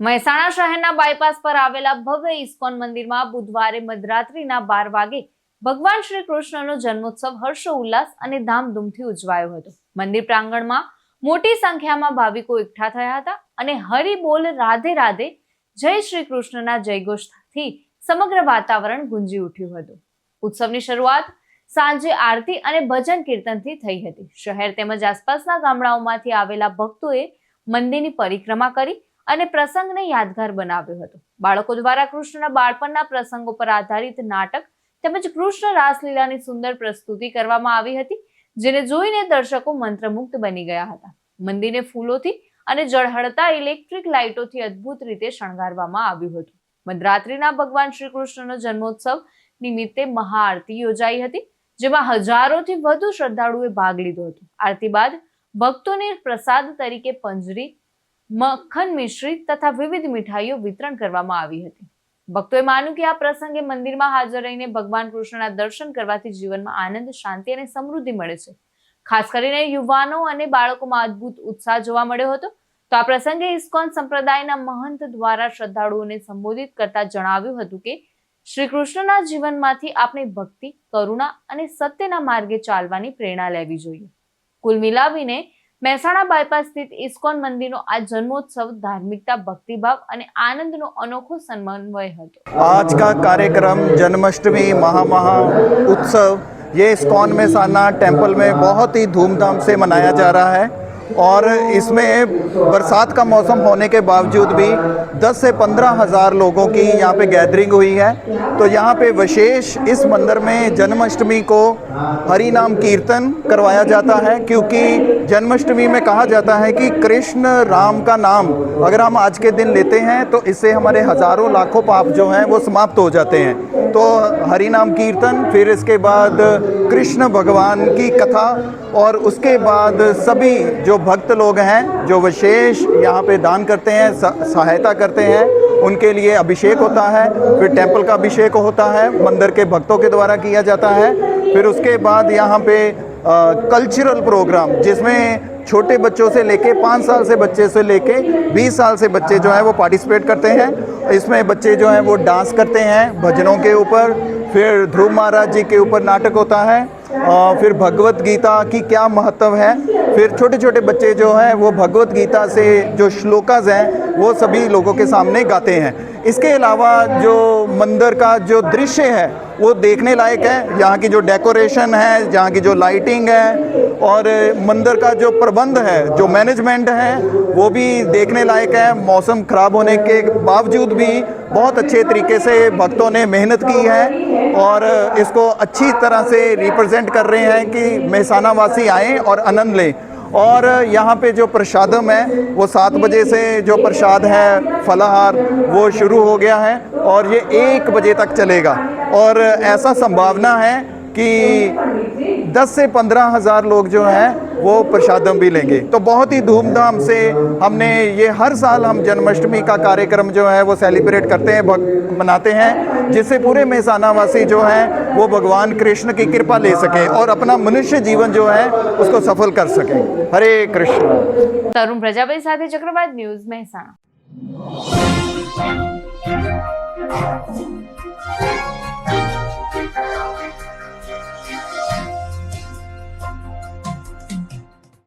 મહેસાણા શહેરના બાયપાસ પર આવેલા ભવ્ય ઇસ્કોન મંદિરમાં બુધવારે મધરાત્રિના બાર વાગે ભગવાન શ્રી કૃષ્ણનો જન્મોત્સવ હર્ષોલ્લાસ અને ધામધૂમથી ઉજવાયો હતો. મંદિર પ્રાંગણમાં મોટી સંખ્યામાં ભાવિકો એકઠા થયા હતા અને હરિ બોલ રાધે રાધે જય શ્રી કૃષ્ણના જયઘોષથી સમગ્ર વાતાવરણ ગુંજી ઉઠ્યું હતું. ઉત્સવની શરૂઆત સાંજે આરતી અને ભજન કીર્તનથી થઈ હતી. શહેર તેમજ આસપાસના ગામડાઓમાંથી આવેલા ભક્તોએ મંદિરની પરિક્રમા કરી અને પ્રસંગને યાદગાર બનાવ્યો હતો. બાળકો દ્વારા કૃષ્ણના બાળપણના પ્રસંગો પર આધારિત નાટક તેમજ કૃષ્ણ રાસલીલાની સુંદર પ્રસ્તુતિ કરવામાં આવી હતી, જેને જોઈને દર્શકો મંત્રમુગ્ધ બની ગયા હતા. મંદિરને ફૂલોથી અને ઝળહળતા ઇલેક્ટ્રિક લાઇટોથી અદ્ભુત રીતે શણગારવામાં આવ્યું હતું. મધરાત્રિના ભગવાન શ્રી કૃષ્ણનો જન્મોત્સવ નિમિત્તે મહાઆરતી યોજાઈ હતી, જેમાં હજારોથી વધુ શ્રદ્ધાળુએ ભાગ લીધો હતો. આરતી બાદ ભક્તોને પ્રસાદ તરીકે પંજરી મક્ખન મિશ્રિત તથા વિવિધ મીઠાઈઓ વિતરણ કરવામાં આવી હતી. ભક્તોએ માન્યું કે આ પ્રસંગે મંદિરમાં હાજર રહીને ભગવાન કૃષ્ણના દર્શન કરવાથી જીવનમાં આનંદ, શાંતિ અને સમૃદ્ધિ મળે છે. ખાસ કરીને યુવાનો અને બાળકોમાં અદ્ભુત ઉત્સાહ જોવા મળ્યો હતો. તો આ પ્રસંગે ઇસ્કોન સંપ્રદાયના મહંત દ્વારા શ્રદ્ધાળુઓને સંબોધિત કરતા જણાવ્યું હતું કે, શ્રી કૃષ્ણના જીવનમાંથી આપણે ભક્તિ, કરુણા અને સત્યના માર્ગે ચાલવાની પ્રેરણા લેવી જોઈએ. કુલ મિલાવીને મહેસાણા બાયપાસ સ્થિત ઇસ્કોન મંદિરનો આ જન્મોત્સવ ધાર્મિકતા ભક્તિભાવ અને આનંદનો અનોખો સમન્વય હતો आज का कार्यक्रम जन्माष्टमी महामहा उत्सव ये इस्कॉन में साना टेम्पल में बहुत ही धूमधाम से मनाया जा रहा है और इसमें बरसात का मौसम होने के बावजूद भी 10 से पंद्रह हज़ार लोगों की यहाँ पे गैदरिंग हुई है। तो यहाँ पे विशेष इस मंदिर में जन्माष्टमी को हरि नाम कीर्तन करवाया जाता है, क्योंकि जन्माष्टमी में कहा जाता है कि कृष्ण राम का नाम अगर हम आज के दिन लेते हैं तो इससे हमारे हज़ारों लाखों पाप जो हैं वो समाप्त हो जाते हैं। तो हरि नाम कीर्तन, फिर इसके बाद कृष्ण भगवान की कथा और उसके बाद सभी जो भक्त लोग हैं, जो विशेष यहाँ पे दान करते हैं सहायता करते हैं, उनके लिए अभिषेक होता है, फिर टेंपल का अभिषेक होता है, मंदिर के भक्तों के द्वारा किया जाता है, फिर उसके बाद यहाँ पे कल्चरल प्रोग्राम जिसमें छोटे बच्चों से लेके पाँच साल से बच्चे से लेके बीस साल से बच्चे जो हैं वो पार्टिसिपेट करते हैं। इसमें बच्चे जो हैं वो डांस करते हैं, भजनों के ऊपर फिर ध्रुव महाराज जी के ऊपर नाटक होता है और फिर भगवत गीता की क्या महत्व है? फिर छोटे छोटे बच्चे जो हैं, वो भगवत गीता से जो श्लोकाज हैं, वो सभी लोगों के सामने गाते हैं। इसके अलावा जो मंदिर का जो दृश्य है, वो देखने लायक है। यहाँ की जो डेकोरेशन है, यहाँ की जो लाइटिंग है, और मंदिर का जो प्रबंध है, जो मैनेजमेंट है, वो भी देखने लायक है। मौसम खराब होने के बावजूद भी बहुत अच्छे तरीके से भक्तों ने मेहनत की है, और इसको अच्छी तरह से रिप्रेजेंट कर रहे हैं कि मेहसाना वासी आएँ और आनंद लें। और यहाँ पे जो प्रसादम है, वो सात बजे से जो प्रसाद है, फलाहार, वो शुरू हो गया है और ये एक बजे तक चलेगा। और ऐसा संभावना है कि 10 से पंद्रह हज़ार लोग जो हैं वो प्रसादम भी लेंगे तो बहुत ही धूमधाम से हमने ये हर साल हम जन्माष्टमी का कार्यक्रम जो है वो सेलिब्रेट करते हैं भग- मनाते हैं जिससे पूरे मेहसाना वासी जो हैं वो भगवान कृष्ण की कृपा ले सकें और अपना मनुष्य जीवन जो है उसको सफल कर सकें हरे कृष्ण તરુણ પ્રજાપતિ સાથે ચક્રવાત ન્યૂઝ મહેસાણા